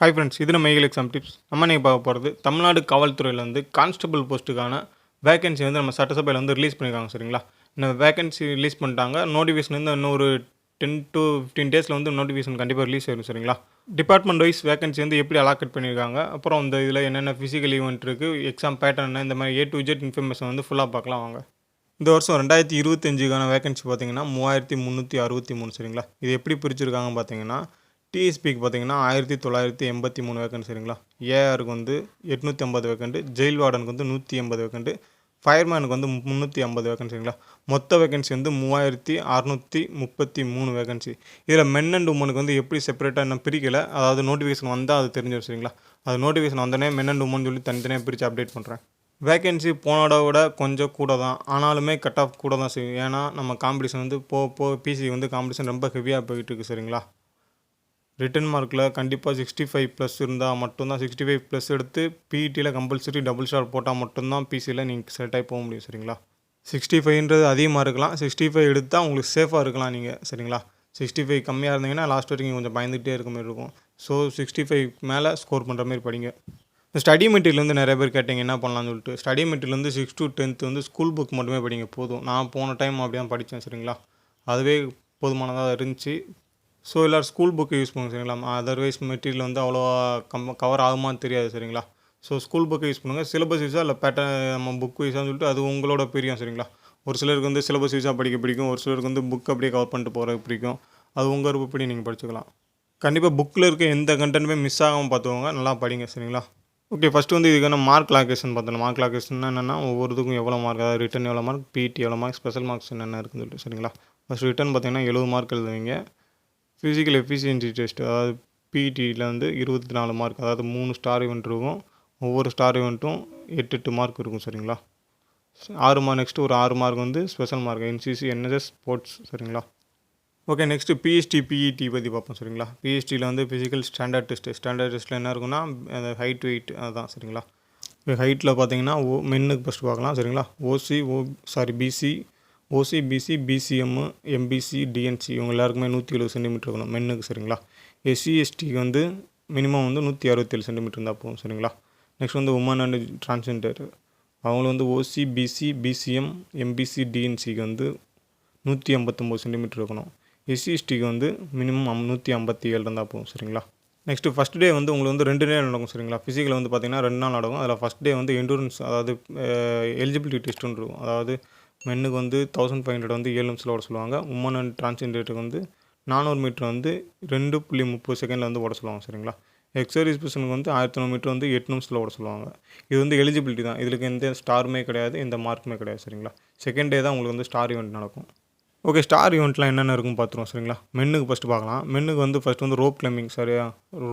Hi friends இது நம்ம mail exam tips நம்ம நீங்கள் பார்க்க போகிறது தமிழ்நாடு காவல்துறையில் வந்து கான்ஸ்டபிள் போஸ்ட்டுக்கான வேகன்சி வந்து நம்ம சட்டசபையில் வந்து ரிலீஸ் பண்ணியிருக்காங்க சரிங்களா? இந்த வேகன்சி ரிலீஸ் பண்ணிட்டாங்க. நோட்டிஃபிகேஷன் வந்து இன்னொரு டென் டு ஃபிஃப்டீன் டேஸில் வந்து நோட்டிஃபிகேஷன் கண்டிப்பாக ரிலீஸ் ஆயிடும் சரிங்களா? டிபார்ட்மெண்ட் வைஸ் வேகன்சி வந்து எப்படி அலாக்கெட் பண்ணியிருக்காங்க அப்புறம் இந்த இதில் என்னென்ன ஃபிசிக்கல் ஈவெண்ட் இருக்குது எக்ஸாம் பேட்டர்ன் இந்த மாதிரி ஏ டு ஜெட் இன்ஃபர்மேஷன் வந்து ஃபுல்லாக பார்க்கலாம் வாங்க. இந்த வருஷம் ரெண்டாயிரத்தி இருபத்தஞ்சுக்கான வேகன்சி பார்த்தீங்கன்னா மூவாயிரத்தி முந்நூற்றி அறுபத்தி மூணு சரிங்களா? இது எப்படி பிரிச்சிருக்காங்க பார்த்தீங்கன்னா டிஎஸ்பிக்கு பார்த்தீங்கன்னா ஆயிரத்தி தொள்ளாயிரத்தி எண்பத்தி மூணு வேக்கண்ட் சரிங்களா? ஏஆருக்கு வந்து எட்நூற்றி ஐம்பது வேக்கண்ட் ஜெயில் வார்டனுக்கு வந்து நூற்றி எண்பது வேக்கண்ட் ஃபயர்மேனுக்கு வந்து முந்நூற்றி ஐம்பது வேக்கன்சி சரிங்களா? மொத்த வேகன்சி வந்து மூவாயிரத்தி அறநூற்றி முப்பத்தி மூணு வேகன்சி இதில் மென் அண்ட் உமனுக்கு வந்து எப்படி செப்பரேட்டாக இன்னும் பிரிக்கலை. அதாவது நோட்டிஃபிகேஷன் வந்தால் அது தெரிஞ்சிடும் சரிங்களா? அது நோட்டிஃபிகேஷன் வந்தோடனே மென் அண்ட் உமன் சொல்லி தனித்தனியாக பிரித்து அப்டேட் பண்ணுறேன் வேகன்சி போனோட விட கொஞ்சம் கூட தான். ஆனாலுமே கட் ஆஃப் கூட தான் செய்யும். ஏன்னா நம்ம காம்படிஷன் வந்து போ போ பிசி வந்து காம்படிஷன் ரொம்ப ஹெவியாக போயிட்டு இருக்கு சரிங்களா? ரிட்டன் மார்க்கில் கண்டிப்பாக சிக்ஸ்டி ஃபைவ் ப்ளஸ் இருந்தால் மட்டும்தான் சிக்ஸ்டி ஃபைவ் ப்ளஸ் எடுத்து பிஇடியில் கம்பல்சரி டபுள் ஸ்டார் போட்டால் மட்டும்தான் பிசியில் நீங்கள் செலக்ட் ஆகி போக முடியும் சரிங்களா? சிக்ஸ்டி ஃபைவ்ன்றது அதிகமாக இருக்கலாம். சிக்ஸ்டி ஃபைவ் எடுத்தால் உங்களுக்கு சேஃபாக இருக்கலாம் நீங்கள் சரிங்களா? சிக்ஸ்டி ஃபைவ் கம்மியாக இருந்தீங்கன்னா லாஸ்ட் வரைக்கும் கொஞ்சம் பயந்துகிட்டே இருக்க மாதிரி இருக்கும். ஸோ சிக்ஸ்டி ஃபைவ் மேலே ஸ்கோர் பண்ணுற மாதிரி படிங்க. ஸ்டடி மெட்டீரியல் வந்து நிறைய பேர் கேட்டிங்க என்ன பண்ணலாம்னு சொல்லிட்டு. ஸ்டடி மெட்டீரியல் வந்து சிக்ஸ் டு டென்த் வந்து ஸ்கூல் புக் மட்டுமே படிங்க போதும். நான் போன டைம் அப்படி தான் படித்தேன் சரிங்களா? அதுவே போதுமானதாக இருந்துச்சு. ஸோ எல்லோரும் ஸ்கூல் புக்கு யூஸ் பண்ணுங்க சரிங்களா? அதர்வைஸ் மெட்டீரியல் வந்து அவ்வளோவா கம் கவர் ஆகுமான்னு தெரியாது சரிங்களா? ஸோ ஸ்கூல் புக்கை யூஸ் பண்ணுங்கள் சிலபஸ் யூஸாக இல்லை பேட்டர்ன் நம்ம புக் யூஸாக சொல்லிட்டு அது உங்களோட பிரியம் சரிங்களா? ஒரு சிலருக்கு வந்து சிலபஸ் யூஸாக படிக்க பிடிக்கும். ஒரு சிலருக்கு வந்து புக் அப்படியே கவர் பண்ணிட்டு போகிறது பிடிக்கும். அது உங்கள் விருப்பப்படி நீங்கள் படிச்சுக்கலாம். கண்டிப்பாக புக்கில் இருக்க எந்த கண்டென்ட்டுமே மிஸ் ஆகாமல் பார்த்துக்கோங்க. நல்லா படிங்க சரிங்களா? ஓகே ஃபஸ்ட்டு வந்து இதுக்கான மார்க் லாக்கேஷன் பார்த்தோம் மார்க் லாக்கேஷன் என்னென்னா ஒவ்வொருத்துக்கும் எவ்வளோ மார்க் அதாவது ரிட்டன் எவ்வளோ மார்க் பிடி எவ்வளோ மார்க் ஸ்பெஷல் மார்க்ஸ் என்னென்ன இருக்குன்னு சொல்லிட்டு சரிங்களா? ஃபஸ்ட் ரிட்டன் பார்த்தீங்கன்னா எழுபது மார்க் எழுதுவீங்க. ஃபிசிக்கல் எஃபிஷியன்சி டெஸ்ட் அதாவது பிடியில் வந்து இருபத்தி நாலு மார்க் அதாவது மூணு ஸ்டார் இவெண்ட் இருக்கும். ஒவ்வொரு ஸ்டார் இவெண்ட்டும் எட்டு எட்டு மார்க் இருக்கும் சரிங்களா? ஆறு மார்க் நெக்ஸ்ட்டு ஒரு ஆறு மார்க் வந்து special mark NCC NSS sports சரிங்களா? ஓகே நெக்ஸ்ட்டு பிஎஸ்டி பிஇடி பற்றி பார்ப்போம் சரிங்களா? பிஎஸ்டியில் வந்து ஃபிசிக்கல் ஸ்டாண்டர்ட் டெஸ்ட்டு ஸ்டாண்டர்ட் டெஸ்ட்டில் என்ன இருக்குன்னா அந்த ஹைட் வெயிட் அதுதான் சரிங்களா? இப்போ ஹைட்டில் பார்த்தீங்கன்னா ஓ மென்னுக்கு ஃபஸ்ட்டு பார்க்கலாம் சரிங்களா? OC oh sorry BC OC BC BCM MBC DNC இவங்க எல்லாருக்குமே நூற்றி எழுபது சென்டிமீட்டர் இருக்கணும். மென்னுக்கு சரிங்களா? எஸ்சி எஸ்டிக்கு வந்து மினிமம் வந்து நூற்றி அறுபத்தேழு சென்டிமீட்டர் இருந்தால் போகும் சரிங்களா? நெக்ஸ்ட் வந்து உமன் அண்ட் டிரான்ஸ்ஜெண்டர் அவங்களும் வந்து ஓசி பிசி பிசிஎம் எம்பிசி டிஎன்சிக்கு வந்து நூற்றி ஐம்பத்தொம்போது சென்டிமீட்டர் இருக்கணும் எஸ்சி எஸ்டிக்கு வந்து மினிமம் அம் நூற்றி ஐம்பத்தி ஏழு இருந்தால் போகும் சரிங்களா? நெக்ஸ்ட்டு ஃபஸ்ட் டே வந்து உங்களுக்கு வந்து ரெண்டு நாள் நடக்கும் சரிங்களா? ஃபிசிக்கில் வந்து பார்த்தீங்கன்னா ரெண்டு நாள் நடக்கும். அதில் ஃபஸ்ட் டே வந்து எண்டூரன்ஸ் அதாவது எலிஜிபிலிட்டி டெஸ்ட்டுன்னு இருக்கும். அதாவது மென்னுக்கு வந்து தௌசண்ட் ஃபைவ் ஹண்ட்ரட் வந்து ஏழு நிமிஷத்தில் ஓட சொல்லுவாங்க. உமன் அண்ட் டிரான்ஸ்ஜெண்டருக்கு வந்து நானூறு மீட்டர் வந்து ரெண்டு புள்ளி முப்பது செகண்டில் வந்து ஓட சொல்லுவாங்க சரிங்களா? எக்ஸர்வீஸ் பர்சனுக்கு வந்து ஆயிரத்தி நூறு மீட்டர் வந்து எட்டு நிமிஷத்தில் ஓட சொல்லுவாங்க. இது வந்து எலிஜிபிலிட்டி தான். இதுக்கு எந்த ஸ்டாருமே கிடையாது எந்த மார்க்குமே கிடையாது சரிங்களா? செகண்ட் டே தான் உங்களுக்கு வந்து ஸ்டார் ஈவெண்ட் நடக்கும். ஓகே ஸ்டார் ஈவெண்ட்லாம் என்னென்ன இருக்கும் பார்த்துருவோம் சரிங்களா? மென்னுக்கு ஃபஸ்ட்டு பார்க்கலாம். மென்னுக்கு வந்து ஃபஸ்ட்டு வந்து ரோப் கிளைம்பிங் சரியா?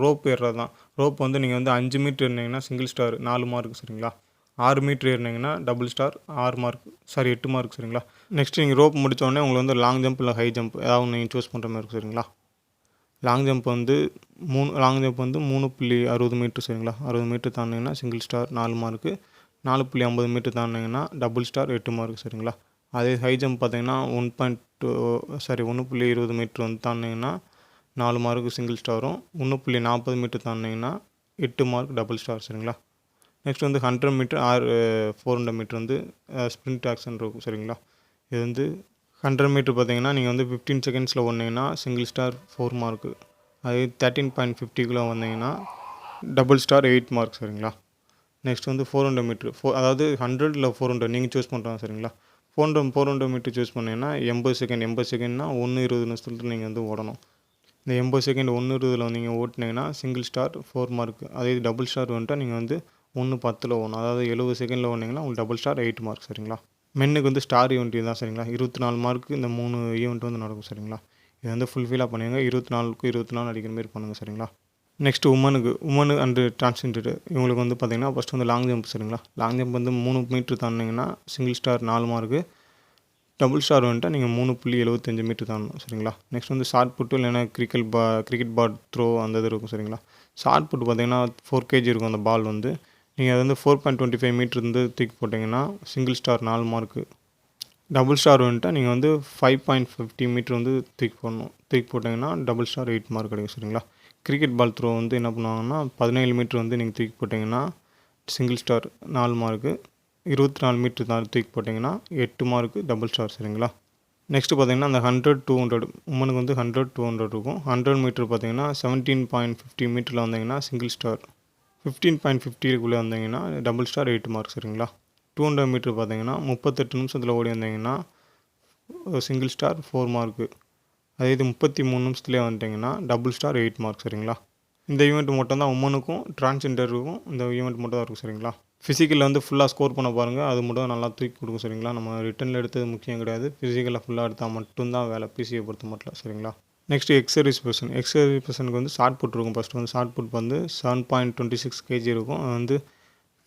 ரோப் ஏறுறது தான் ரோப் வந்து நீங்கள் வந்து அஞ்சு மீட்ரு இருந்தீங்கன்னா சிங்கிள் ஸ்டார் நாலு மார்க் சரிங்களா? ஆறு மீட்ரு ஏறினீங்கன்னா டபுள் ஸ்டார் ஆறு மார்க் சாரி எட்டு மார்க் சரிங்களா? நெக்ஸ்ட் நீங்கள் ரோப் முடித்தோடனே உங்களுக்கு வந்து லாங் ஜம்ப் இல்லை ஹை ஜம்ப் ஏதாவது நீங்கள் சூஸ் பண்ணுற மாதிரி இருக்கும் சரிங்களா? லாங் ஜம்ப் வந்து மூணு லாங் ஜம்ப் வந்து மூணு புள்ளி அறுபது மீட்ரு சரிங்களா? அறுபது மீட்ரு தாண்டிங்கன்னா சிங்கிள் ஸ்டார் நாலு மார்க்கு நாலு புள்ளி ஐம்பது மீட்ரு தாண்டிங்கன்னா டபுள் ஸ்டார் எட்டு மார்க் சரிங்களா? அதே ஹை ஜம்ப் பார்த்தீங்கன்னா ஒன் பாயிண்ட் டூ சாரி ஒன்று புள்ளி இருபது மீட்ரு வந்து தாண்டிங்கன்னா நாலு மார்க்கு சிங்கிள் ஸ்டாரும் ஒன்று புள்ளி நாற்பது மீட்ரு தாண்டிங்கன்னா எட்டு மார்க் டபுள் ஸ்டார் சரிங்களா? நெக்ஸ்ட் வந்து hundred metre or four hundred metre வந்து ஸ்ப்ரிண்ட் ஆக்ஷன் இருக்கும் சரிங்களா? இது வந்து ஹண்ட்ரட் மீட்டர் பார்த்தீங்கன்னா நீங்கள் வந்து ஃபிஃப்டீன் செகண்ட்ஸில் ஓடினீங்கன்னா சிங்கிள் ஸ்டார் ஃபோர் மார்க்கு அதே தேர்ட்டின் பாயிண்ட் ஃபிஃப்டிக்குள்ளே வந்தீங்கன்னா டபுள் ஸ்டார் எயிட் மார்க் சரிங்களா? நெக்ஸ்ட் வந்து ஃபோர் ஹண்ட்ரட் மீட்ரு ஃபோர் அதாவது ஹண்ட்ரட் இல்லை ஃபோர் ஹண்ட்ரட் நீங்கள் சூஸ் பண்ணுறாங்க சரிங்களா? Four hundred four hundred metre choose பண்ணீங்கன்னா எண்பது செகண்ட் எண்பது செகண்ட்னா ஒன்று இருபது நிமிஷத்துல நீங்கள் வந்து ஓடணும். இந்த எண்பது செகண்ட் ஒன்று இருபதில் நீங்கள் ஓட்டினீங்கன்னா சிங்கிள் ஸ்டார் ஃபோர் மார்க் அதே டபுள் ஸ்டார் வந்துட்டால் நீங்கள் வந்து ஒன்று பத்தில் ஒன்று அதாவது எழுபது செகண்டில் ஓடினீங்கன்னா உங்களுக்கு டபுள் ஸ்டார் எயிட் மார்க் சரிங்களா? மென்னுக்கு வந்து ஸ்டார் ஈவெண்ட் தான் சரிங்களா? இருபத்தி நாலு மார்க்கு இந்த மூணு ஈவெண்ட் வந்து நடக்கும் சரிங்களா? இது வந்து ஃபுல்ஃபில்லாக பண்ணுங்க இருபத்தி நாலுக்கு இருபத்தி நாலு அடிக்கிற மாதிரி பண்ணுங்கள் சரிங்களா? நெக்ஸ்ட் உமனுக்கு உமனு அண்டு டிரான்ஸ்ஜெண்டர் இவங்களுக்கு வந்து பார்த்தீங்கன்னா ஃபஸ்ட் வந்து லாங் ஜம்ப் சரிங்களா? லாங் ஜம்ப் வந்து மூணு மீட்ரு தாண்டிங்கன்னா சிங்கிள் ஸ்டார் நாலு மார்க்கு டபுள் ஸ்டார் வந்துட்டு நீங்கள் மூணு புள்ளி எழுபத்தஞ்சு மீட்டர் தாண்டணும் சரிங்களா? நெக்ஸ்ட் வந்து ஷார்ட் புட்டு இல்லைன்னா கிரிக்கெட் பா கிரிக்கெட் பால் த்ரோ அந்த இது இருக்கும் சரிங்களா? ஷார்ட் புட்டு பார்த்தீங்கன்னா ஃபோர் கேஜி இருக்கும் அந்த பால் வந்து. நீங்கள் அது வந்து four point twenty five metre இருந்து தூக்கி போட்டிங்கன்னா சிங்கிள் ஸ்டார் நாலு மார்க்கு டபுள் ஸ்டார் வந்துட்டு நீங்கள் வந்து ஃபைவ் பாயிண்ட் ஃபிஃப்டி மீட்டர் வந்து தூக்கி போடணும். தூக்கி போட்டிங்கன்னா டபுள் ஸ்டார் எயிட் மார்க் கிடைக்கும் சரிங்களா? கிரிக்கெட் பால் த்ரோ வந்து என்ன பண்ணுவாங்கன்னா பதினேழு மீட்ரு வந்து நீங்கள் தூக்கி போட்டிங்கன்னா சிங்கிள் ஸ்டார் நாலு மார்க்கு இருபத்தி நாலு மீட்ரு தான் தூக்கி போட்டிங்கன்னா எட்டு மார்க்கு டபுள் ஸ்டார் சரிங்களா? நெக்ஸ்ட்டு பார்த்தீங்கன்னா அந்த ஹண்ட்ரட் டூ ஹண்ட்ரட் உமனுக்கு வந்து ஹண்ட்ரட் டூ ஹண்ட்ரட் இருக்கும். ஹண்ட்ரட் மீட்டர் பார்த்தீங்கன்னா செவன்டீன் பாயிண்ட் ஃபிஃப்டி மீட்டரில் வந்தீங்கன்னா சிங்கிள் ஸ்டார் ஃபிஃப்டீன் பாயிண்ட் ஃபிஃப்டிக்குள்ளே வந்தீங்கன்னா டபுள் ஸ்டார் எயிட் மார்க் சரிங்களா? டூ ஹண்ட்ரட் மீட்ரு பார்த்தீங்கன்னா முப்பத்தெட்டு நிமிஷத்தில் ஓடி வந்தீங்கன்னா சிங்கிள் ஸ்டார் ஃபோர் மார்க்கு அதே இது முப்பத்தி மூணு நிமிஷத்துலேயே வந்துட்டிங்கன்னா டபுள் ஸ்டார் எயிட் மார்க் சரிங்களா? இந்த ஈவெண்ட் மட்டும் தான் உமனுக்கும் டிரான்ஸ்ஜெண்டருக்கும் இந்த ஈவெண்ட் மட்டும் தான் இருக்கும் சரிங்களா? ஃபிசிக்கலில் வந்து ஃபுல்லாக ஸ்கோர் பண்ண பாருங்கள் அது மட்டும் தான் நல்லா தூக்கி கொடுக்கும் சரிங்களா? நம்ம ரிட்டனில் எடுத்தது முக்கியம் கிடையாது. ஃபிசிக்கலில் ஃபுல்லாக எடுத்தால் மட்டும்தான் வேலை பிசியை பொறுத்த மட்டும் சரிங்களா? நெக்ஸ்ட் எக்ஸர்வீஸ் பர்சன் எக்ஸர்வீஸ் பர்சனுக்கு வந்து ஷார்ட் புட் இருக்கும். ஃபஸ்ட்டு வந்து ஷார்ட் புட் வந்து seven point twenty six KG இருக்கும். அது வந்து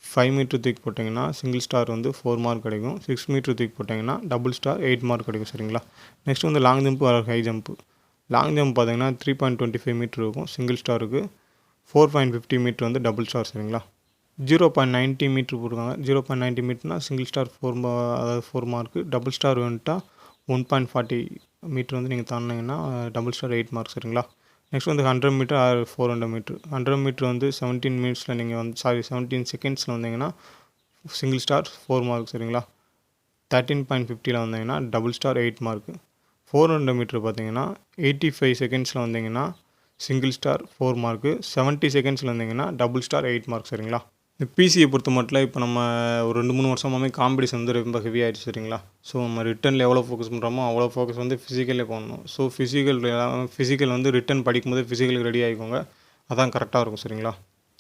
ஃபைவ் மீட்ரு தூக்கி போட்டிங்கன்னா சிங்கிள் ஸ்டார் வந்து ஃபோர் மார்க் கிடைக்கும். சிக்ஸ் மீட்ரு தூக்கி போட்டிங்கன்னா டபுள் ஸ்டார் எயிட் மார்க் கிடைக்கும் சரிங்களா? நெக்ஸ்ட் வந்து long jump or high jump long jump பார்த்தீங்கன்னா three point twenty five metre இருக்கும். சிங்கிள் ஸ்டாருக்கு ஃபோர் பாயிண்ட் ஃபிஃப்டி மீட்ரு வந்து டபுள் ஸ்டார் சரிங்களா? ஜீரோ பாயிண்ட் நைன்ட்டி மீட்ரு போட்டிருக்காங்க. ஜீரோ பாயிண்ட் நைன்ட்டி மீட்டர்னா சிங்கிள் ஸ்டார் ஃபோர் அதாவது ஃபோர் மார்க்கு டபுள் ஸ்டார் வந்துட்டால் one point forty metre வந்து நீங்கள் தாண்டினீங்கன்னா டபுள் ஸ்டார் எயிட் மார்க் சரிங்களா? நெக்ஸ்ட் வந்து hundred metre or four hundred metre hundred metre வந்து செவன்டீன் மினிட்ஸில் நீங்கள் வந்து சாரி செவன்டீன் செகண்ட்ஸில் வந்தீங்கன்னா சிங்கிள் ஸ்டார் ஃபோர் மார்க் சரிங்களா? தேர்ட்டீன் பாயிண்ட் ஃபிஃப்டியில் வந்தீங்கன்னா double star eight mark four hundred metre பார்த்தீங்கன்னா எயிட்டி ஃபைவ் செகண்ட்ஸில் வந்தீங்கன்னா single star four mark seventy செகண்ட்ஸில் வந்தீங்கன்னா டபுள் ஸ்டார் எயிட் மார்க் சரிங்களா? இந்த பிசியை பொறுத்த மட்டும் இப்போ நம்ம ஒரு ரெண்டு மூணு வருஷமாகவே காம்படிஷன் வந்து ரொம்ப ஹெவி ஆகிடுச்சு சரிங்களா? ஸோ நம்ம ரிட்டனில் எவ்வளோ ஃபோக்கஸ் பண்ணுறோமோ அவ்வளோ ஃபோக்கஸ் வந்து ஃபிசிக்கலே பண்ணணும். ஸோ ஃபிசிக்கல் ஃபிசிக்கல் வந்து ரிட்டன் படிக்கும்போது ஃபிசிக்கலுக்கு ரெடி ஆகிக்கோங்க அதான் கரெக்டாக இருக்கும் சரிங்களா?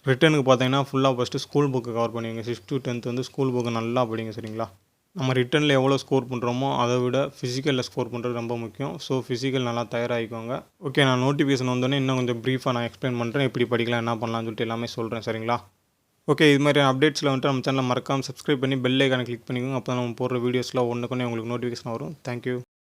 ரிட்டனுக்கு பார்த்தீங்கன்னா ஃபுல்லாக ஃபஸ்ட்டு ஸ்கூல் புக்கு கவர் பண்ணுவீங்க சிக்ஸ் டு டென்த் வந்து ஸ்கூல் புக்கு நல்லா படிங்க சரிங்களா? நம்ம ரிட்டனில் எவ்வளோ ஸ்கோர் பண்ணுறோமோ அதை விட ஃபிசிக்கலில் ஸ்கோர் பண்ணுறது ரொம்ப முக்கியம். ஸோ ஃபிசிக்கல் நல்லா தயாராகிக்கோங்க. ஓகே நான் நோட்டிஃபிகேஷன் வந்தோடனே இன்னும் கொஞ்சம் ப்ரீஃபாக நான் எக்ஸ்பிளைன் பண்ணுறேன் எப்படி படிக்கலாம் என்ன பண்ணலாம்னு சொல்லிட்டு எல்லாமே சொல்கிறேன் சரிங்களா? ஓகே இது மாதிரி அப்டேட்ஸில் வந்துட்டு நம்ம சேனலை மறக்காமல் சப்ஸ்கிரைப் பண்ணி பெல் ஐக்கானை கிளிக் பண்ணிக்கோங்க. அப்போ நம்ம போடுற வீடியோஸ்லாம் ஒன்றுக்குன்னே உங்களுக்கு நோட்டிஃபிகேஷன் வரும். தேங்க்யூ